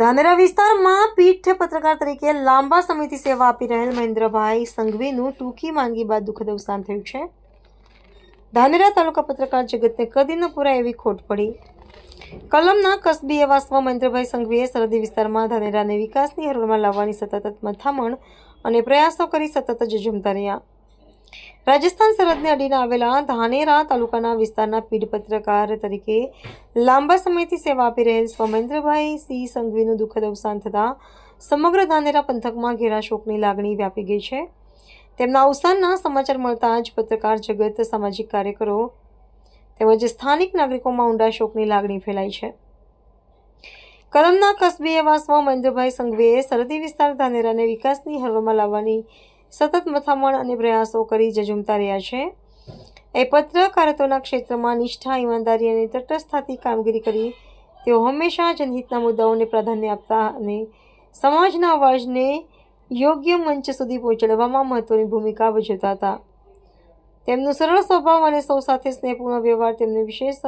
ધાનેરા વિસ્તારમાં પીઠ પત્રકાર તરીકે લાંબા સમયથી સેવા આપી રહેલ મહેન્દ્રભાઈ સંઘવીનું ટૂંકી માંગી બાદ દુઃખદ અવસાન થયું છે. ધાનેરા તાલુકા પત્રકાર જગતને કદી ન પૂરાય એવી ખોટ પડી. કલમના કસબી એવા સ્વ મહેન્દ્રભાઈ સંઘવીએ સરહદી વિસ્તારમાં ધાનેરાને વિકાસની હરોળમાં લાવવાની સતત મથામણ અને પ્રયાસો કરી સતત જ જજુમતા રહ્યા. રાજસ્થાન સરહદને અડીને આવેલા ધાનેરા તાલુકાના વિસ્તારના પીઢ પત્રકાર તરીકે લાંબા સમયથી સેવા આપી રહેલ સ્વમેન્દ્રભાઈ સિંહ સંઘવીનું દુઃખદ અવસાન થતાં સમગ્ર ધાનેરા પંથકમાં ઘેરા શોકની લાગણી વ્યાપી ગઈ છે. તેમના અવસાનના સમાચાર મળતા જ પત્રકાર જગત, સામાજિક કાર્યકરો તેમજ સ્થાનિક નાગરિકોમાં ઊંડા શોકની લાગણી ફેલાઈ છે. કલમના કસબી એવા સ્વ મહેન્દ્રભાઈ સંઘવીએ સરહદી વિસ્તાર ધાનેરાને વિકાસની હરોળમાં લાવવાની સતત મથામણ અને પ્રયાસો કરી જજુમતા રહ્યા છે. એ પત્રકારત્વના ક્ષેત્રમાં નિષ્ઠા, ઈમાનદારી અને તટસ્થતાથી કામગીરી કરી તેઓ હંમેશા જનહિતના મુદ્દાઓને પ્રાધાન્ય આપતા અને સમાજના અવાજને યોગ્ય મંચ સુધી પહોંચાડવામાં મહત્વની ભૂમિકા ભજવતા હતા. તેમનું સરળ સ્વભાવ અને સૌ સાથે સ્નેહપૂર્ણ વ્યવહાર તેમને વિશેષ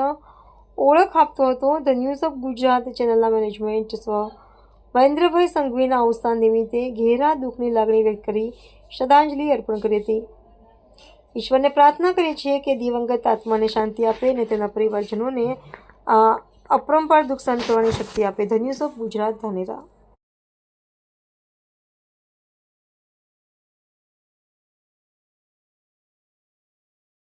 ઓળખ આપતો હતો. ધ ન્યૂઝ ઓફ ગુજરાત ચેનલના મેનેજમેન્ટ સ્વ મહેન્દ્રભાઈ સંઘવીના અવસાન નિમિત્તે ઘેરા દુઃખની લાગણી વ્યક્ત કરી શ્રદ્ધાંજલિ અર્પણ કરી હતી. ઈશ્વરને પ્રાર્થના કરીએ છીએ કે દિવંગત આત્માને શાંતિ આપે અને તેના પરિવારજનોને અપરંપાર દુઃખ સહન કરવાની શક્તિ આપે. ધન્યુસો ગુજરાત, ધાનેરા.